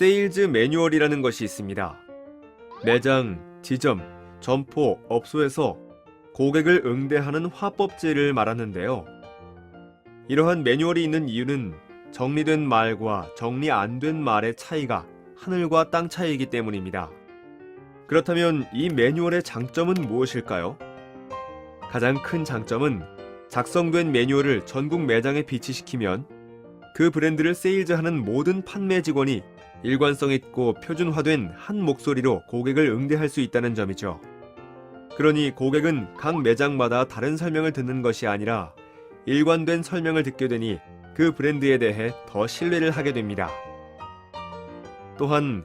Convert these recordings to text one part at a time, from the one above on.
세일즈 매뉴얼이라는 것이 있습니다. 매장, 지점, 점포, 업소에서 고객을 응대하는 화법제를 말하는데요. 이러한 매뉴얼이 있는 이유는 정리된 말과 정리 안 된 말의 차이가 하늘과 땅 차이이기 때문입니다. 그렇다면 이 매뉴얼의 장점은 무엇일까요? 가장 큰 장점은 작성된 매뉴얼을 전국 매장에 비치시키면 그 브랜드를 세일즈하는 모든 판매 직원이 일관성 있고 표준화된 한 목소리로 고객을 응대할 수 있다는 점이죠. 그러니 고객은 각 매장마다 다른 설명을 듣는 것이 아니라 일관된 설명을 듣게 되니 그 브랜드에 대해 더 신뢰를 하게 됩니다. 또한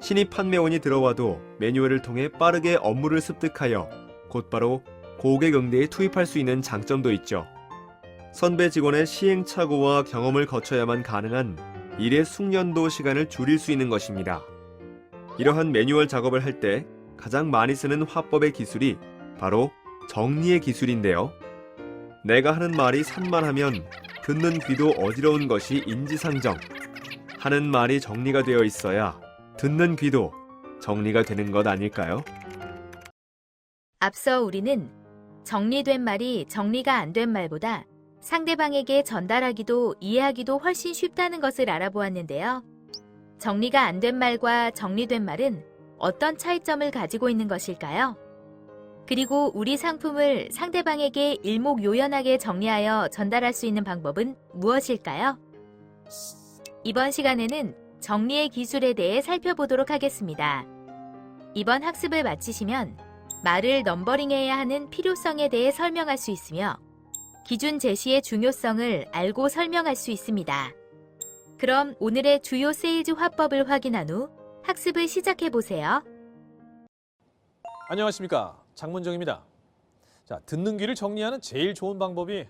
신입 판매원이 들어와도 매뉴얼을 통해 빠르게 업무를 습득하여 곧바로 고객 응대에 투입할 수 있는 장점도 있죠. 선배 직원의 시행착오와 경험을 거쳐야만 가능한 일의 숙련도 시간을 줄일 수 있는 것입니다. 이러한 매뉴얼 작업을 할 때 가장 많이 쓰는 화법의 기술이 바로 정리의 기술인데요. 내가 하는 말이 산만하면 듣는 귀도 어지러운 것이 인지상정. 하는 말이 정리가 되어 있어야 듣는 귀도 정리가 되는 것 아닐까요? 앞서 우리는 정리된 말이 정리가 안 된 말보다 상대방에게 전달하기도 이해하기도 훨씬 쉽다는 것을 알아보았는데요. 정리가 안 된 말과 정리된 말은 어떤 차이점을 가지고 있는 것일까요? 그리고 우리 상품을 상대방에게 일목요연하게 정리하여 전달할 수 있는 방법은 무엇일까요? 이번 시간에는 정리의 기술에 대해 살펴보도록 하겠습니다. 이번 학습을 마치시면 말을 넘버링해야 하는 필요성에 대해 설명할 수 있으며 기준 제시의 중요성을 알고 설명할 수 있습니다. 그럼 오늘의 주요 세일즈 화법을 확인한 후 학습을 시작해 보세요. 안녕하십니까 장문정입니다. 자 듣는 귀를 정리하는 제일 좋은 방법이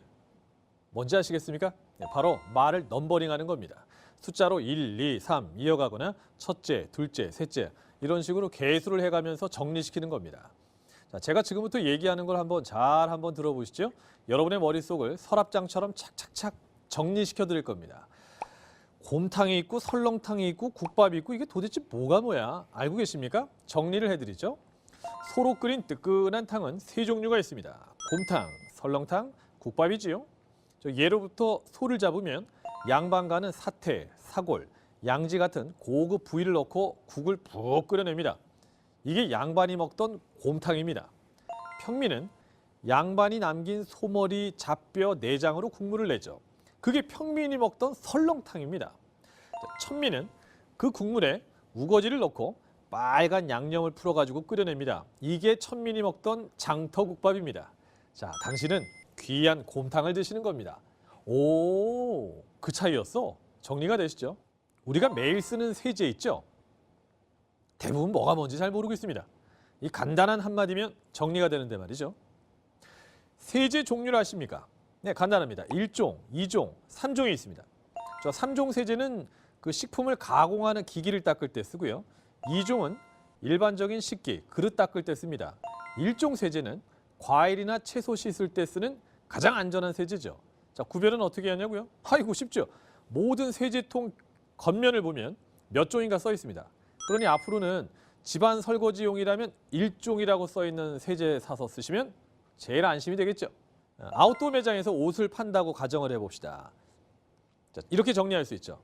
뭔지 아시겠습니까? 네, 바로 말을 넘버링하는 겁니다. 숫자로 1, 2, 3 이어가거나 첫째, 둘째, 셋째 이런 식으로 개수를 해가면서 정리시키는 겁니다. 자, 제가 지금부터 얘기하는 걸 한번 잘 한번 들어보시죠. 여러분의 머릿속을 서랍장처럼 착착착 정리시켜 드릴 겁니다. 곰탕이 있고 설렁탕이 있고 국밥이 있고 이게 도대체 뭐가 뭐야? 알고 계십니까? 정리를 해드리죠. 소로 끓인 뜨끈한 탕은 세 종류가 있습니다. 곰탕, 설렁탕, 국밥이지요. 저 예로부터 소를 잡으면 양반가는 사태, 사골, 양지 같은 고급 부위를 넣고 국을 푹 끓여냅니다. 이게 양반이 먹던 곰탕입니다. 평민은 양반이 남긴 소머리, 잡뼈, 내장으로 국물을 내죠. 그게 평민이 먹던 설렁탕입니다. 천민은 그 국물에 우거지를 넣고 빨간 양념을 풀어가지고 끓여냅니다. 이게 천민이 먹던 장터국밥입니다. 자, 당신은 귀한 곰탕을 드시는 겁니다. 오, 그 차이였어? 정리가 되시죠? 우리가 매일 쓰는 세제 있죠? 대부분 뭐가 뭔지 잘 모르고 있습니다. 이 간단한 한마디면 정리가 되는데 말이죠. 세제 종류를 아십니까? 네, 간단합니다. 1종, 2종, 3종이 있습니다. 저 3종 세제는 그 식품을 가공하는 기기를 닦을 때 쓰고요. 2종은 일반적인 식기, 그릇 닦을 때 씁니다. 1종 세제는 과일이나 채소 씻을 때 쓰는 가장 안전한 세제죠. 자, 구별은 어떻게 하냐고요? 아이고 쉽죠. 모든 세제통 겉면을 보면 몇 종인가 써 있습니다. 그러니 앞으로는 집안 설거지용이라면 1종이라고 써 있는 세제 사서 쓰시면 제일 안심이 되겠죠. 아웃도어 매장에서 옷을 판다고 가정을 해봅시다. 자, 이렇게 정리할 수 있죠.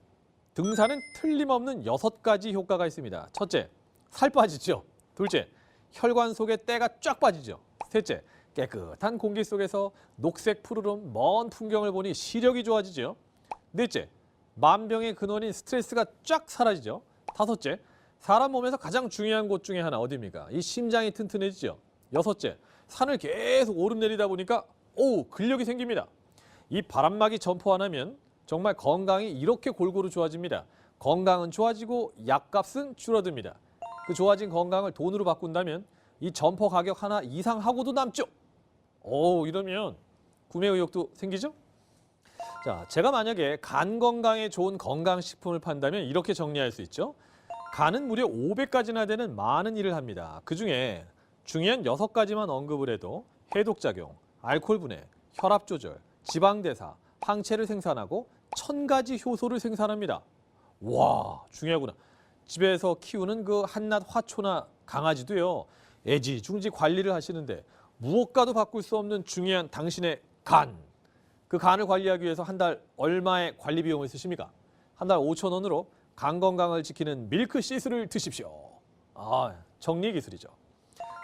등산은 틀림없는 여섯 가지 효과가 있습니다. 첫째, 살 빠지죠. 둘째, 혈관 속에 때가 쫙 빠지죠. 셋째, 깨끗한 공기 속에서 녹색 푸르름 먼 풍경을 보니 시력이 좋아지죠. 넷째, 만병의 근원인 스트레스가 쫙 사라지죠. 다섯째, 사람 몸에서 가장 중요한 곳 중에 하나 어디입니까? 이 심장이 튼튼해지죠. 여섯째, 산을 계속 오르내리다 보니까 오 근력이 생깁니다. 이 바람막이 점포 하나면 정말 건강이 이렇게 골고루 좋아집니다. 건강은 좋아지고 약값은 줄어듭니다. 그 좋아진 건강을 돈으로 바꾼다면 이 점포 가격 하나 이상 하고도 남죠. 오 이러면 구매 의욕도 생기죠? 자, 제가 만약에 간 건강에 좋은 건강식품을 판다면 이렇게 정리할 수 있죠. 간은 무려 500가지나 되는 많은 일을 합니다. 그 중에 중요한 6가지만 언급을 해도 해독작용, 알코올 분해, 혈압 조절, 지방대사, 항체를 생산하고 천 가지 효소를 생산합니다. 와, 중요하구나. 집에서 키우는 그 한낱 화초나 강아지도요. 애지중지 관리를 하시는데 무엇과도 바꿀 수 없는 중요한 당신의 간. 그 간을 관리하기 위해서 한 달 얼마의 관리 비용을 쓰십니까? 한 달 5천 원으로 간 건강을 지키는 밀크 시스를 드십시오. 아, 정리 기술이죠.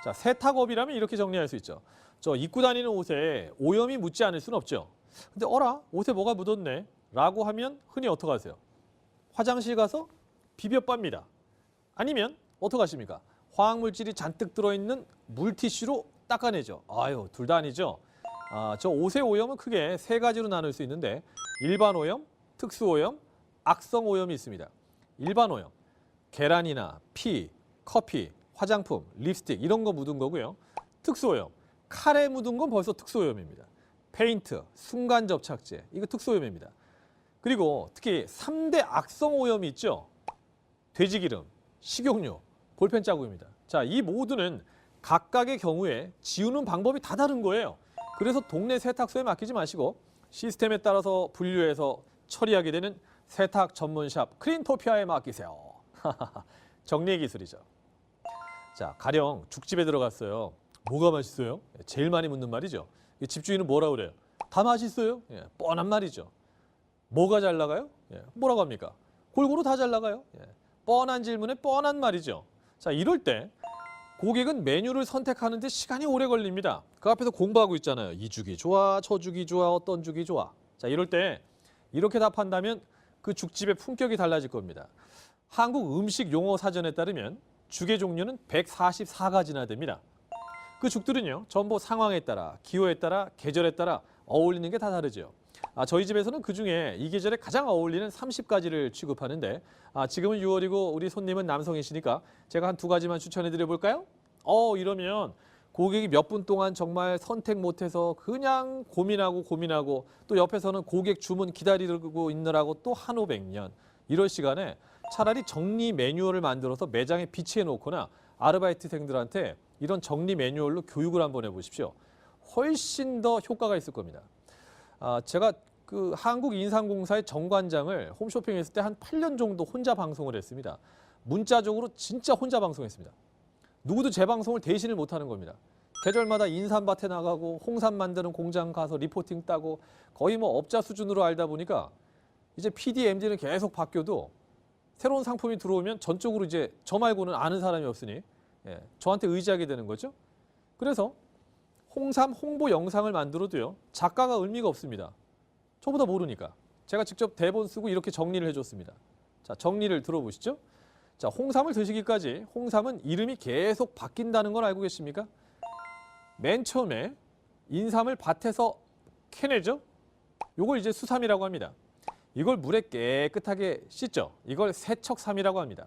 자, 세탁업이라면 이렇게 정리할 수 있죠. 저 입고 다니는 옷에 오염이 묻지 않을 수는 없죠. 근데 어라 옷에 뭐가 묻었네 라고 하면 흔히 어떻게 하세요? 화장실 가서 비벼 빱니다. 아니면 어떻게 하십니까? 화학물질이 잔뜩 들어있는 물티슈로 닦아내죠. 아유 둘 다 아니죠. 아, 저 옷의 오염은 크게 세 가지로 나눌 수 있는데 일반 오염, 특수 오염, 악성 오염이 있습니다. 일반 오염, 계란이나 피, 커피, 화장품, 립스틱 이런 거 묻은 거고요. 특수 오염, 칼에 묻은 건 벌써 특수 오염입니다. 페인트, 순간 접착제 이거 특수 오염입니다. 그리고 특히 3대 악성 오염이 있죠. 돼지기름, 식용유, 볼펜 자국입니다. 자, 이 모두는 각각의 경우에 지우는 방법이 다 다른 거예요. 그래서 동네 세탁소에 맡기지 마시고 시스템에 따라서 분류해서 처리하게 되는 세탁 전문샵 클린토피아에 맡기세요. 정리의 기술이죠. 자, 가령 죽집에 들어갔어요. 뭐가 맛있어요? 제일 많이 묻는 말이죠. 이 집주인은 뭐라 그래요? 다 맛있어요? 예, 뻔한 말이죠. 뭐가 잘 나가요? 예, 뭐라고 합니까? 골고루 다 잘 나가요. 예, 뻔한 질문에 뻔한 말이죠. 자, 이럴 때 고객은 메뉴를 선택하는 데 시간이 오래 걸립니다. 그 앞에서 공부하고 있잖아요. 이 죽이 좋아, 저 죽이 좋아, 어떤 죽이 좋아. 자, 이럴 때 이렇게 답한다면 그 죽집의 품격이 달라질 겁니다. 한국 음식 용어 사전에 따르면 죽의 종류는 144가지나 됩니다. 그 죽들은요 전부 상황에 따라 기호에 따라 계절에 따라 어울리는 게 다 다르죠. 아, 저희 집에서는 그 중에 이 계절에 가장 어울리는 30가지를 취급하는데 아, 지금은 6월이고 우리 손님은 남성이시니까 제가 한 두 가지만 추천해 드려 볼까요? 어 이러면 고객이 몇 분 동안 정말 선택 못해서 그냥 고민하고 고민하고 또 옆에서는 고객 주문 기다리고 있느라고 또 한 오백 년 이럴 시간에 차라리 정리 매뉴얼을 만들어서 매장에 비치해 놓거나 아르바이트생들한테 이런 정리 매뉴얼로 교육을 한번 해보십시오. 훨씬 더 효과가 있을 겁니다. 아, 제가 그 한국인상공사의 정관장을 홈쇼핑했을 때 한 8년 정도 혼자 방송을 했습니다. 문자적으로 진짜 혼자 방송했습니다. 누구도 제 방송을 대신을 못하는 겁니다. 계절마다 인삼밭에 나가고 홍삼 만드는 공장 가서 리포팅 따고 거의 뭐 업자 수준으로 알다 보니까 이제 PD, MD는 계속 바뀌어도 새로운 상품이 들어오면 전적으로 이제 저 말고는 아는 사람이 없으니 예, 저한테 의지하게 되는 거죠. 그래서 홍삼 홍보 영상을 만들어도요 작가가 의미가 없습니다. 저보다 모르니까 제가 직접 대본 쓰고 이렇게 정리를 해줬습니다. 자 정리를 들어보시죠. 자 홍삼을 드시기까지 홍삼은 이름이 계속 바뀐다는 걸 알고 계십니까? 맨 처음에 인삼을 밭에서 캐내죠. 요걸 이제 수삼이라고 합니다. 이걸 물에 깨끗하게 씻죠. 이걸 세척삼이라고 합니다.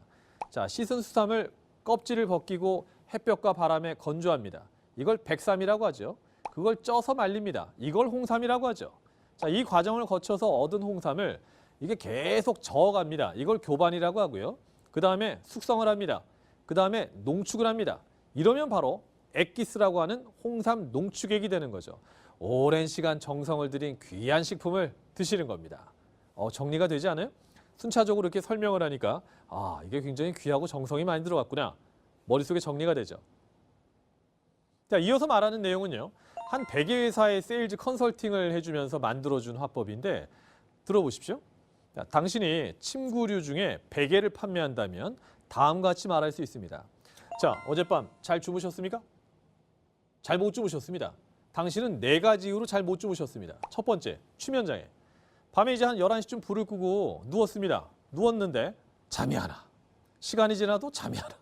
자, 씻은 수삼을 껍질을 벗기고 햇볕과 바람에 건조합니다. 이걸 백삼이라고 하죠. 그걸 쪄서 말립니다. 이걸 홍삼이라고 하죠. 자, 이 과정을 거쳐서 얻은 홍삼을 이게 계속 저어갑니다. 이걸 교반이라고 하고요. 그 다음에 숙성을 합니다. 그 다음에 농축을 합니다. 이러면 바로 액기스라고 하는 홍삼 농축액이 되는 거죠. 오랜 시간 정성을 들인 귀한 식품을 드시는 겁니다. 어, 정리가 되지 않아요? 순차적으로 이렇게 설명을 하니까 아 이게 굉장히 귀하고 정성이 많이 들어갔구나 머릿속에 정리가 되죠. 자 이어서 말하는 내용은요. 한 100개 회사의 세일즈 컨설팅을 해주면서 만들어준 화법인데 들어보십시오. 자, 당신이 침구류 중에 100개를 판매한다면 다음과 같이 말할 수 있습니다. 자 어젯밤 잘 주무셨습니까? 잘 못 주무셨습니다. 당신은 네 가지 이유로 잘 못 주무셨습니다. 첫 번째, 추면장애. 밤에 이제 한 11시쯤 불을 끄고 누웠습니다. 누웠는데 잠이 안 와. 시간이 지나도 잠이 안 와.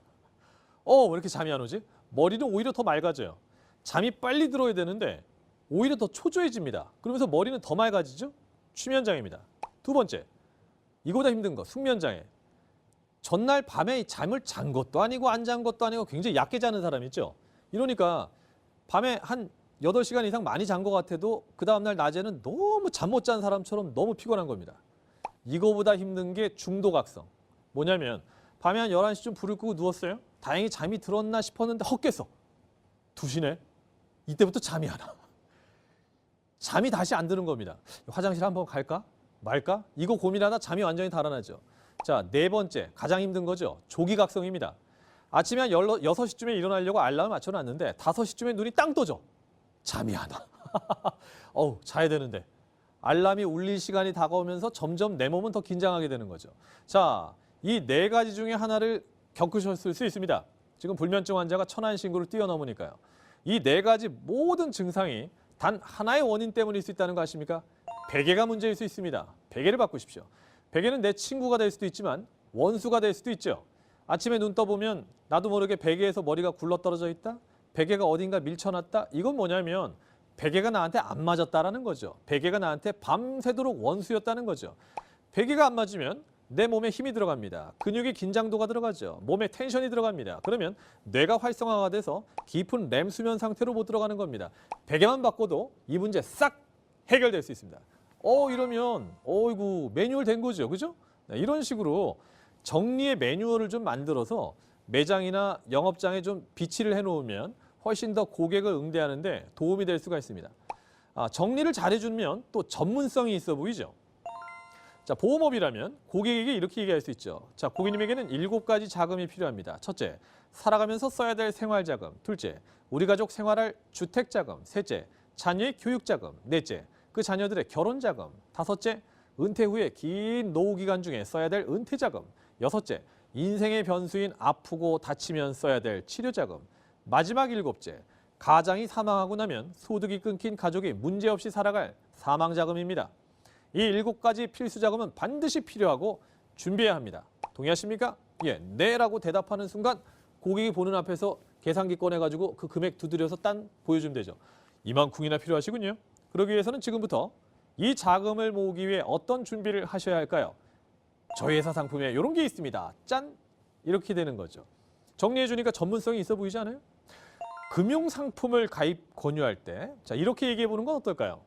어, 왜 이렇게 잠이 안 오지? 머리는 오히려 더 맑아져요. 잠이 빨리 들어야 되는데 오히려 더 초조해집니다. 그러면서 머리는 더 맑아지죠? 추면장애입니다. 두 번째, 이거보다 힘든 거, 숙면장애. 전날 밤에 잠을 잔 것도 아니고 안 잔 것도 아니고 굉장히 얕게 자는 사람 있죠? 이러니까 밤에 한 8시간 이상 많이 잔 것 같아도 그 다음날 낮에는 너무 잠 못 잔 사람처럼 너무 피곤한 겁니다. 이거보다 힘든 게 중도각성. 뭐냐면 밤에 한 11시쯤 불을 끄고 누웠어요. 다행히 잠이 들었나 싶었는데 헛 깼어. 2시네. 이때부터 잠이 안 와. 잠이 다시 안 드는 겁니다. 화장실 한번 갈까? 말까? 이거 고민하다 잠이 완전히 달아나죠. 자, 네 번째, 가장 힘든 거죠. 조기각성입니다. 아침에 한 6시쯤에 일어나려고 알람을 맞춰놨는데 5시쯤에 눈이 땅 떠져. 잠이 안 와. 어우, 자야 되는데. 알람이 울릴 시간이 다가오면서 점점 내 몸은 더 긴장하게 되는 거죠. 자, 이 네 가지 중에 하나를 겪으셨을 수 있습니다. 지금 불면증 환자가 천안 신고를 뛰어넘으니까요. 이 네 가지 모든 증상이 단 하나의 원인 때문일 수 있다는 거 아십니까? 베개가 문제일 수 있습니다. 베개를 바꾸십시오. 베개는 내 친구가 될 수도 있지만 원수가 될 수도 있죠. 아침에 눈 떠보면 나도 모르게 베개에서 머리가 굴러떨어져 있다? 베개가 어딘가 밀쳐놨다? 이건 뭐냐면 베개가 나한테 안 맞았다라는 거죠. 베개가 나한테 밤새도록 원수였다는 거죠. 베개가 안 맞으면 내 몸에 힘이 들어갑니다. 근육의 긴장도가 들어가죠. 몸에 텐션이 들어갑니다. 그러면 뇌가 활성화가 돼서 깊은 렘 수면 상태로 못 들어가는 겁니다. 베개만 바꿔도 이 문제 싹 해결될 수 있습니다. 어 이러면 어이구 매뉴얼 된 거죠. 그죠? 네, 이런 식으로 정리의 매뉴얼을 좀 만들어서 매장이나 영업장에 좀 비치를 해놓으면 훨씬 더 고객을 응대하는 데 도움이 될 수가 있습니다. 아, 정리를 잘해주면 또 전문성이 있어 보이죠. 자, 보험업이라면 고객에게 이렇게 얘기할 수 있죠. 자, 고객님에게는 일곱 가지 자금이 필요합니다. 첫째, 살아가면서 써야 될 생활자금. 둘째, 우리 가족 생활할 주택자금. 셋째, 자녀의 교육자금. 넷째, 그 자녀들의 결혼자금. 다섯째, 은퇴 후에 긴 노후 기간 중에 써야 될 은퇴자금. 여섯째, 인생의 변수인 아프고 다치면 써야 될 치료자금. 마지막 일곱째, 가장이 사망하고 나면 소득이 끊긴 가족이 문제없이 살아갈 사망자금입니다. 이 일곱 가지 필수 자금은 반드시 필요하고 준비해야 합니다. 동의하십니까? 예, 네라고 대답하는 순간 고객이 보는 앞에서 계산기 꺼내가지고 그 금액 두드려서 딴 보여주면 되죠. 이만큼이나 필요하시군요. 그러기 위해서는 지금부터 이 자금을 모으기 위해 어떤 준비를 하셔야 할까요? 저희 회사 상품에 이런 게 있습니다. 짠! 이렇게 되는 거죠. 정리해 주니까 전문성이 있어 보이지 않아요? 금융 상품을 가입 권유할 때, 자, 이렇게 얘기해 보는 건 어떨까요?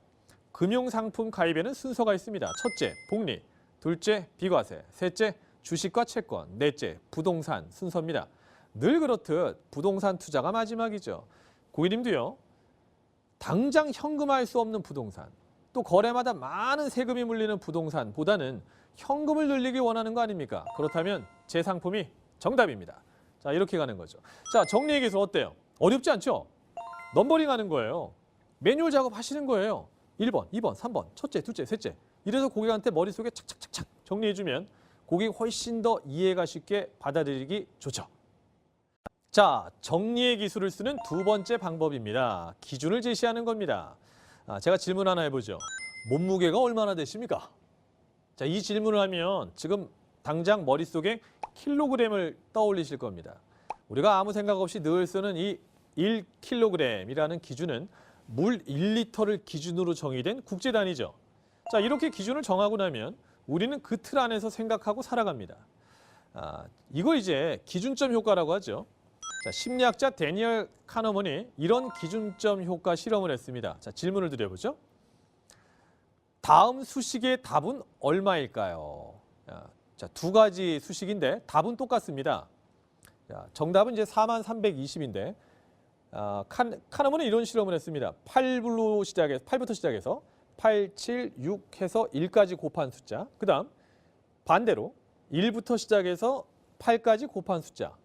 금융 상품 가입에는 순서가 있습니다. 첫째, 복리. 둘째, 비과세. 셋째, 주식과 채권. 넷째, 부동산 순서입니다. 늘 그렇듯 부동산 투자가 마지막이죠. 고객님도요. 당장 현금화할 수 없는 부동산, 또 거래마다 많은 세금이 물리는 부동산보다는 현금을 늘리기 원하는 거 아닙니까? 그렇다면 제 상품이 정답입니다. 자, 이렇게 가는 거죠. 자, 정리의 기술 어때요? 어렵지 않죠? 넘버링 하는 거예요. 매뉴얼 작업 하시는 거예요. 1번, 2번, 3번, 첫째, 둘째, 셋째. 이래서 고객한테 머릿속에 착착착착 정리해주면 고객이 훨씬 더 이해가 쉽게 받아들이기 좋죠. 자, 정리의 기술을 쓰는 두 번째 방법입니다. 기준을 제시하는 겁니다. 아, 제가 질문 하나 해보죠. 몸무게가 얼마나 되십니까? 자, 이 질문을 하면 지금 당장 머릿속에 킬로그램을 떠올리실 겁니다. 우리가 아무 생각 없이 늘 쓰는 이 1kg이라는 기준은 물 1리터를 기준으로 정의된 국제 단위죠. 자, 이렇게 기준을 정하고 나면 우리는 그 틀 안에서 생각하고 살아갑니다. 아, 이걸 이제 기준점 효과라고 하죠. 자, 심리학자 데니얼 카너먼이 이런 기준점 효과 실험을 했습니다. 자, 질문을 드려보죠. 다음 수식의 답은 얼마일까요? 자, 자, 두 가지 수식인데 답은 똑같습니다. 자, 정답은 이제 4만 320인데 아, 칸, 카너먼은 이런 실험을 했습니다. 8불로 시작해 8부터 시작해서 8, 7, 6 해서 1까지 곱한 숫자. 그다음 반대로 1부터 시작해서 8까지 곱한 숫자.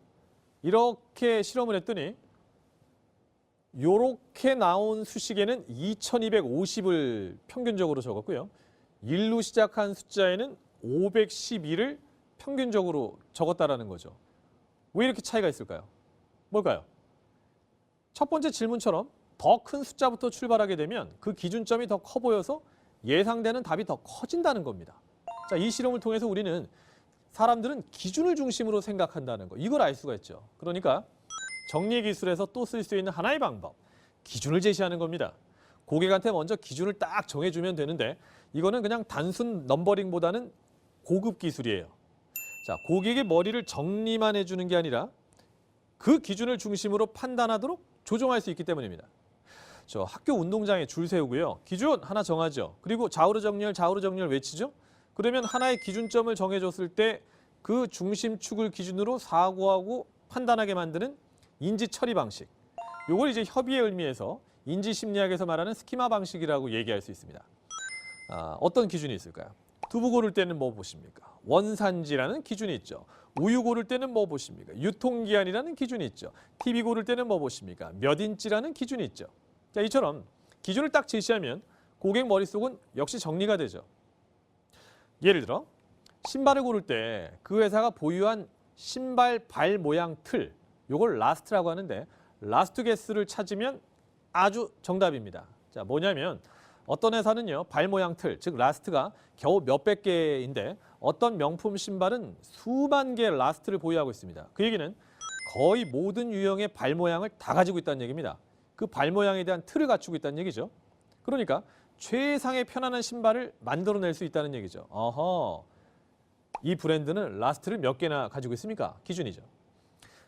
이렇게 실험을 했더니 요렇게 나온 수식에는 2250을 평균적으로 적었고요. 1로 시작한 숫자에는 512를 평균적으로 적었다라는 거죠. 왜 이렇게 차이가 있을까요? 뭘까요? 첫 번째 질문처럼 더 큰 숫자부터 출발하게 되면 그 기준점이 더 커 보여서 예상되는 답이 더 커진다는 겁니다. 자, 이 실험을 통해서 우리는 사람들은 기준을 중심으로 생각한다는 거 이걸 알 수가 있죠. 그러니까 정리 기술에서 또 쓸 수 있는 하나의 방법 기준을 제시하는 겁니다. 고객한테 먼저 기준을 딱 정해주면 되는데 이거는 그냥 단순 넘버링보다는 고급 기술이에요. 자, 고객의 머리를 정리만 해주는 게 아니라 그 기준을 중심으로 판단하도록 조정할 수 있기 때문입니다. 저 학교 운동장에 줄 세우고요. 기준 하나 정하죠. 그리고 좌우로 정렬, 좌우로 정렬 외치죠. 그러면 하나의 기준점을 정해줬을 때 그 중심축을 기준으로 사고하고 판단하게 만드는 인지 처리 방식. 요걸 이제 협의의 의미에서 인지 심리학에서 말하는 스키마 방식이라고 얘기할 수 있습니다. 아, 어떤 기준이 있을까요? 두부 고를 때는 뭐 보십니까? 원산지라는 기준이 있죠. 우유 고를 때는 뭐 보십니까? 유통기한이라는 기준이 있죠. TV 고를 때는 뭐 보십니까? 몇 인치라는 기준이 있죠. 자, 이처럼 기준을 딱 제시하면 고객 머릿속은 역시 정리가 되죠. 예를 들어 신발을 고를 때 그 회사가 보유한 신발 발 모양 틀, 요걸 라스트라고 하는데 라스트 개수를 찾으면 아주 정답입니다. 자, 뭐냐면 어떤 회사는요 발 모양 틀, 즉 라스트가 겨우 몇백 개인데 어떤 명품 신발은 수만 개의 라스트를 보유하고 있습니다. 그 얘기는 거의 모든 유형의 발 모양을 다 가지고 있다는 얘기입니다. 그 발 모양에 대한 틀을 갖추고 있다는 얘기죠. 그러니까 최상의 편안한 신발을 만들어낼 수 있다는 얘기죠. 어허, 이 브랜드는 라스트를 몇 개나 가지고 있습니까? 기준이죠.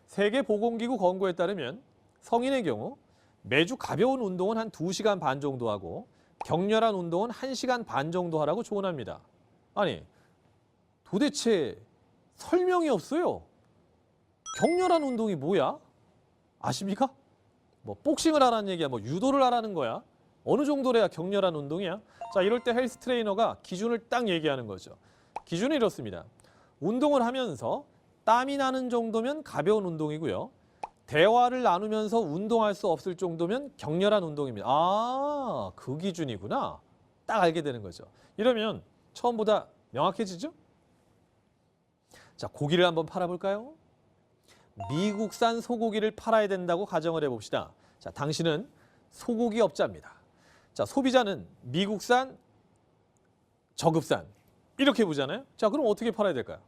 세계보건기구 권고에 따르면 성인의 경우 매주 가벼운 운동은 한 2시간 반 정도 하고 격렬한 운동은 1시간 반 정도 하라고 조언합니다. 아니, 도대체 설명이 없어요. 격렬한 운동이 뭐야? 아십니까? 뭐 복싱을 하라는 얘기야, 뭐 유도를 하라는 거야. 어느 정도래야 격렬한 운동이야? 자, 이럴 때 헬스 트레이너가 기준을 딱 얘기하는 거죠. 기준은 이렇습니다. 운동을 하면서 땀이 나는 정도면 가벼운 운동이고요. 대화를 나누면서 운동할 수 없을 정도면 격렬한 운동입니다. 아, 그 기준이구나. 딱 알게 되는 거죠. 이러면 처음보다 명확해지죠? 자, 고기를 한번 팔아볼까요? 미국산 소고기를 팔아야 된다고 가정을 해봅시다. 자, 당신은 소고기 업자입니다. 자, 소비자는 미국산, 저급산 이렇게 보잖아요. 자, 그럼 어떻게 팔아야 될까요?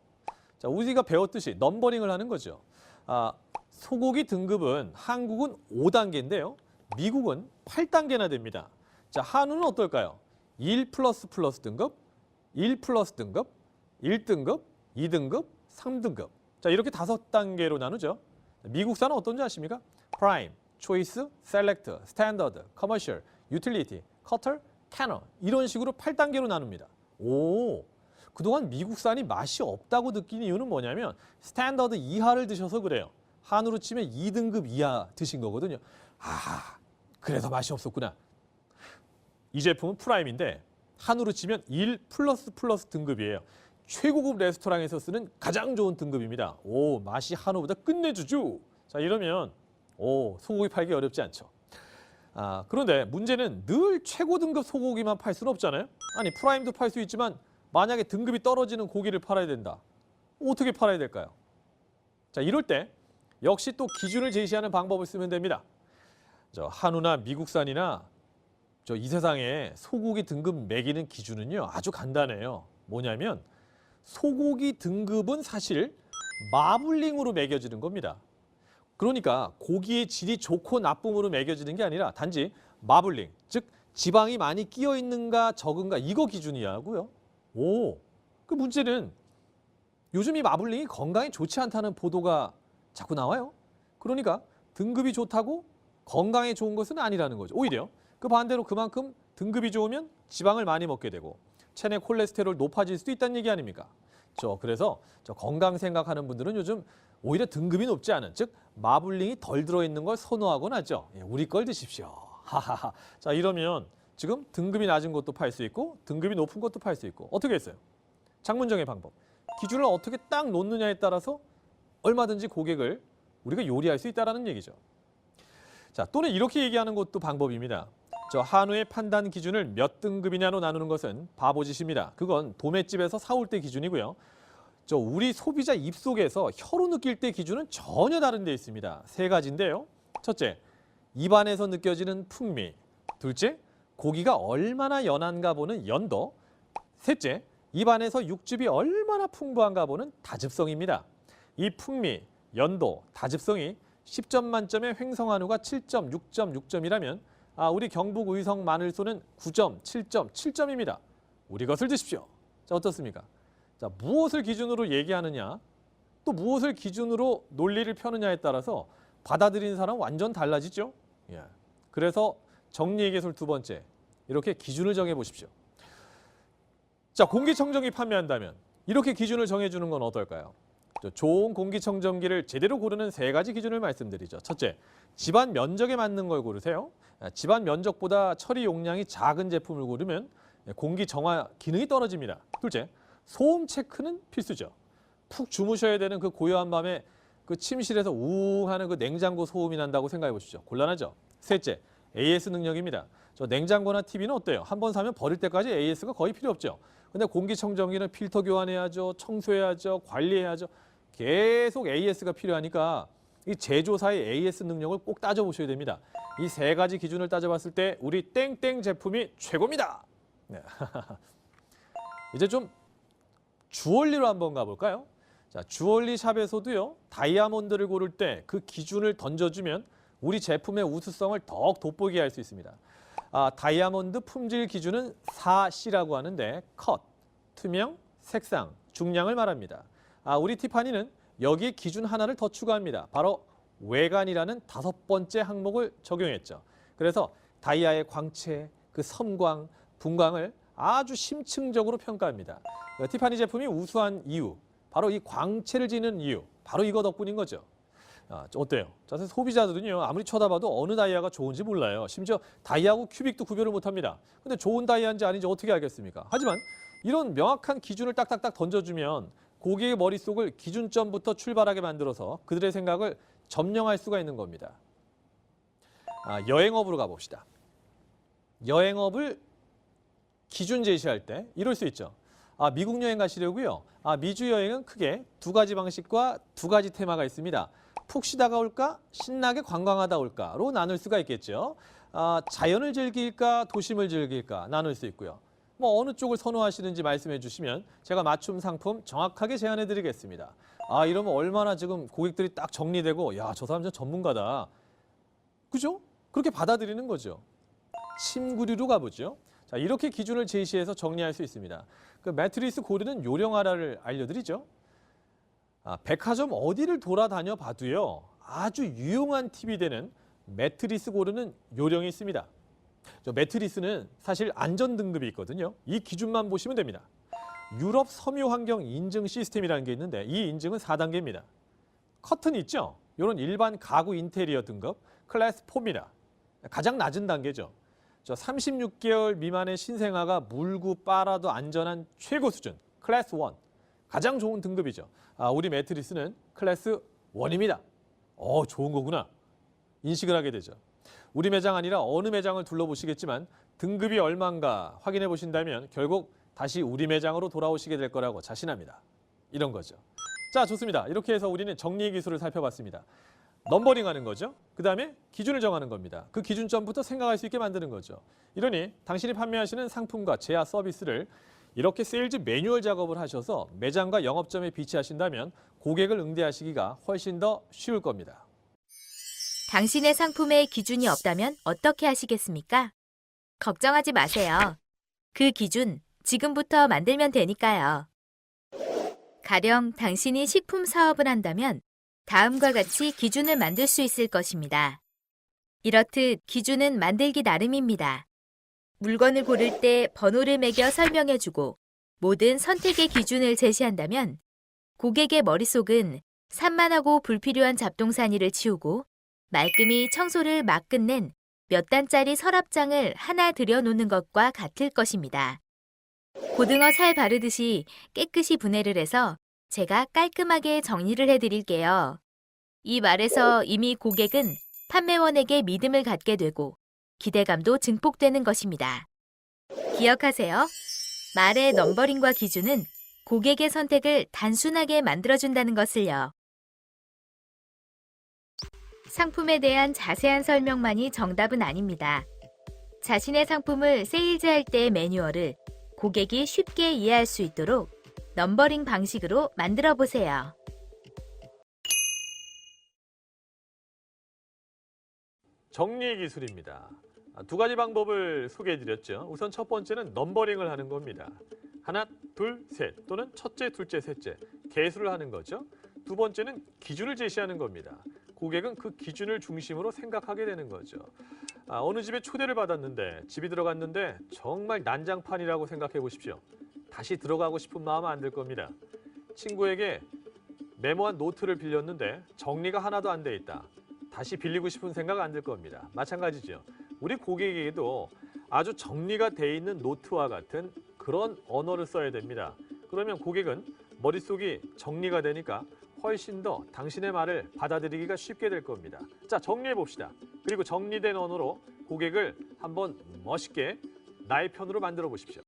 자, 우리가 배웠듯이 넘버링을 하는 거죠. 아, 소고기 등급은 한국은 5단계인데요. 미국은 8단계나 됩니다. 자, 한우는 어떨까요? 1 플러스 플러스 등급, 1 플러스 등급, 1등급, 2등급, 3등급. 자, 이렇게 다섯 단계로 나누죠. 미국산은 어떤지 아십니까? 프라임, 초이스, 셀렉트, 스탠더드, 커머셜, 유틸리티, 커터, 캐너 이런 식으로 8단계로 나눕니다. 오, 그동안 미국산이 맛이 없다고 느낀 이유는 뭐냐면 스탠더드 이하를 드셔서 그래요. 한우로 치면 2등급 이하 드신 거거든요. 아, 그래서 맛이 없었구나. 이 제품은 프라임인데 한우로 치면 1 플러스 플러스 등급이에요. 최고급 레스토랑에서 쓰는 가장 좋은 등급입니다. 오, 맛이 한우보다 끝내주죠. 자, 이러면 오, 소고기 팔기 어렵지 않죠. 아, 그런데 문제는 늘 최고 등급 소고기만 팔 수는 없잖아요. 아니, 프라임도 팔 수 있지만 만약에 등급이 떨어지는 고기를 팔아야 된다. 어떻게 팔아야 될까요? 자, 이럴 때 역시 또 기준을 제시하는 방법을 쓰면 됩니다. 저 한우나 미국산이나 저 이 세상에 소고기 등급 매기는 기준은요 아주 간단해요. 뭐냐면 소고기 등급은 사실 마블링으로 매겨지는 겁니다. 그러니까 고기의 질이 좋고 나쁨으로 매겨지는 게 아니라 단지 마블링, 즉 지방이 많이 끼어 있는가 적은가 이거 기준이야고요. 오, 그 문제는 요즘 이 마블링이 건강에 좋지 않다는 보도가 자꾸 나와요. 그러니까 등급이 좋다고 건강에 좋은 것은 아니라는 거죠. 오히려 그 반대로 그만큼 등급이 좋으면 지방을 많이 먹게 되고 체내 콜레스테롤 높아질 수도 있다는 얘기 아닙니까? 저 그래서 저 건강 생각하는 분들은 요즘 오히려 등급이 높지 않은 즉 마블링이 덜 들어있는 걸 선호하곤 하죠. 예, 우리 걸 드십시오. 하하하. 자 이러면 지금 등급이 낮은 것도 팔 수 있고 등급이 높은 것도 팔 수 있고 어떻게 했어요? 장문정의 방법. 기준을 어떻게 딱 놓느냐에 따라서 얼마든지 고객을 우리가 요리할 수 있다라는 얘기죠. 자, 또는 이렇게 얘기하는 것도 방법입니다. 저 한우의 판단 기준을 몇 등급이냐로 나누는 것은 바보짓입니다. 그건 도매집에서 사올 때 기준이고요. 저 우리 소비자 입속에서 혀로 느낄 때 기준은 전혀 다른 데 있습니다. 세 가지인데요. 첫째, 입안에서 느껴지는 풍미. 둘째, 고기가 얼마나 연한가 보는 연도. 셋째, 입안에서 육즙이 얼마나 풍부한가 보는 다즙성입니다. 이 풍미, 연도, 다즙성이 10점 만점에 횡성한우가 7점, 6점, 6점이라면 아, 우리 경북 의성 마늘소는 9점, 7점, 7점입니다. 우리 것을 드십시오. 자, 어떻습니까? 자, 무엇을 기준으로 얘기하느냐, 또 무엇을 기준으로 논리를 펴느냐에 따라서 받아들이는 사람 완전 달라지죠. 예. 그래서 정리의 개술 두 번째, 이렇게 기준을 정해 보십시오. 자, 공기청정기 판매한다면 이렇게 기준을 정해주는 건 어떨까요? 저 좋은 공기청정기를 제대로 고르는 세 가지 기준을 말씀드리죠. 첫째, 집안 면적에 맞는 걸 고르세요. 아, 집안 면적보다 처리 용량이 작은 제품을 고르면 공기 정화 기능이 떨어집니다. 둘째, 소음 체크는 필수죠. 푹 주무셔야 되는 그 고요한 밤에 그 침실에서 우웅 하는 그 냉장고 소음이 난다고 생각해 보십시오. 곤란하죠. 셋째, AS 능력입니다. 저 냉장고나 TV는 어때요? 한 번 사면 버릴 때까지 AS가 거의 필요 없죠. 근데 공기청정기는 필터 교환해야죠, 청소해야죠, 관리해야죠. 계속 AS가 필요하니까 이 제조사의 AS 능력을 꼭 따져보셔야 됩니다. 이 세 가지 기준을 따져봤을 때 우리 땡땡 제품이 최고입니다. 네. 이제 좀 주얼리로 한번 가볼까요? 자, 주얼리 샵에서도요, 다이아몬드를 고를 때 그 기준을 던져주면 우리 제품의 우수성을 더욱 돋보이게 할 수 있습니다. 아, 다이아몬드 품질 기준은 4C라고 하는데 컷, 투명, 색상, 중량을 말합니다. 아, 우리 티파니는 여기 기준 하나를 더 추가합니다. 바로 외관이라는 다섯 번째 항목을 적용했죠. 그래서 다이아의 광채, 그 섬광, 분광을 아주 심층적으로 평가합니다. 그 티파니 제품이 우수한 이유, 바로 이 광채를 지는 이유, 바로 이거 덕분인 거죠. 아, 어때요? 자, 사실 소비자들은요, 아무리 쳐다봐도 어느 다이아가 좋은지 몰라요. 심지어 다이아하고 큐빅도 구별을 못 합니다. 근데 좋은 다이아인지 아닌지 어떻게 알겠습니까? 하지만 이런 명확한 기준을 딱딱딱 던져주면 고객의 머릿속을 기준점부터 출발하게 만들어서 그들의 생각을 점령할 수가 있는 겁니다. 아, 여행업으로 가봅시다. 여행업을 기준 제시할 때 이럴 수 있죠. 아, 미국 여행 가시려고요. 아, 미주 여행은 크게 두 가지 방식과 두 가지 테마가 있습니다. 푹 쉬다가 올까, 신나게 관광하다 올까로 나눌 수가 있겠죠. 아, 자연을 즐길까, 도심을 즐길까 나눌 수 있고요. 뭐 어느 쪽을 선호하시는지 말씀해 주시면 제가 맞춤 상품 정확하게 제안해 드리겠습니다. 아, 이러면 얼마나 지금 고객들이 딱 정리되고 야, 저 사람 진짜 전문가다. 그죠? 그렇게 받아들이는 거죠. 침구류로 가보죠. 자, 이렇게 기준을 제시해서 정리할 수 있습니다. 그 매트리스 고르는 요령 하나를 알려드리죠. 아, 백화점 어디를 돌아다녀 봐도요. 아주 유용한 팁이 되는 매트리스 고르는 요령이 있습니다. 저 매트리스는 사실 안전 등급이 있거든요. 이 기준만 보시면 됩니다. 유럽 섬유 환경 인증 시스템이라는 게 있는데 이 인증은 4단계입니다. 커튼 있죠? 이런 일반 가구 인테리어 등급 클래스 4입니다. 가장 낮은 단계죠. 저 36개월 미만의 신생아가 물고 빨아도 안전한 최고 수준 클래스 1 가장 좋은 등급이죠. 아, 우리 매트리스는 클래스 1입니다. 어, 좋은 거구나. 인식을 하게 되죠. 우리 매장 아니라 어느 매장을 둘러보시겠지만 등급이 얼마인가 확인해 보신다면 결국 다시 우리 매장으로 돌아오시게 될 거라고 자신합니다. 이런 거죠. 자, 좋습니다. 이렇게 해서 우리는 정리 기술을 살펴봤습니다. 넘버링 하는 거죠. 그 다음에 기준을 정하는 겁니다. 그 기준점부터 생각할 수 있게 만드는 거죠. 이러니 당신이 판매하시는 상품과 제야 서비스를 이렇게 세일즈 매뉴얼 작업을 하셔서 매장과 영업점에 비치하신다면 고객을 응대하시기가 훨씬 더 쉬울 겁니다. 당신의 상품에 기준이 없다면 어떻게 하시겠습니까? 걱정하지 마세요. 그 기준 지금부터 만들면 되니까요. 가령 당신이 식품 사업을 한다면 다음과 같이 기준을 만들 수 있을 것입니다. 이렇듯 기준은 만들기 나름입니다. 물건을 고를 때 번호를 매겨 설명해주고 모든 선택의 기준을 제시한다면 고객의 머릿속은 산만하고 불필요한 잡동사니를 치우고 말끔히 청소를 막 끝낸 몇 단짜리 서랍장을 하나 들여놓는 것과 같을 것입니다. 고등어 살 바르듯이 깨끗이 분해를 해서 제가 깔끔하게 정리를 해드릴게요. 이 말에서 이미 고객은 판매원에게 믿음을 갖게 되고 기대감도 증폭되는 것입니다. 기억하세요. 말의 넘버링과 기준은 고객의 선택을 단순하게 만들어준다는 것을요. 상품에 대한 자세한 설명만이 정답은 아닙니다. 자신의 상품을 세일즈할 때의 매뉴얼을 고객이 쉽게 이해할 수 있도록 넘버링 방식으로 만들어 보세요. 정리 기술입니다. 아, 두 가지 방법을 소개해 드렸죠. 우선 첫 번째는 넘버링을 하는 겁니다. 하나, 둘, 셋 또는 첫째, 둘째, 셋째 개수를 하는 거죠. 두 번째는 기준을 제시하는 겁니다. 고객은 그 기준을 중심으로 생각하게 되는 거죠. 아, 어느 집에 초대를 받았는데 집이 들어갔는데 정말 난장판이라고 생각해 보십시오. 다시 들어가고 싶은 마음은 안 들 겁니다. 친구에게 메모한 노트를 빌렸는데 정리가 하나도 안 돼 있다. 다시 빌리고 싶은 생각 안 들 겁니다. 마찬가지죠. 우리 고객에게도 아주 정리가 돼 있는 노트와 같은 그런 언어를 써야 됩니다. 그러면 고객은 머릿속이 정리가 되니까 훨씬 더 당신의 말을 받아들이기가 쉽게 될 겁니다. 자, 정리해 봅시다. 그리고 정리된 언어로 고객을 한번 멋있게 나의 편으로 만들어 보십시오.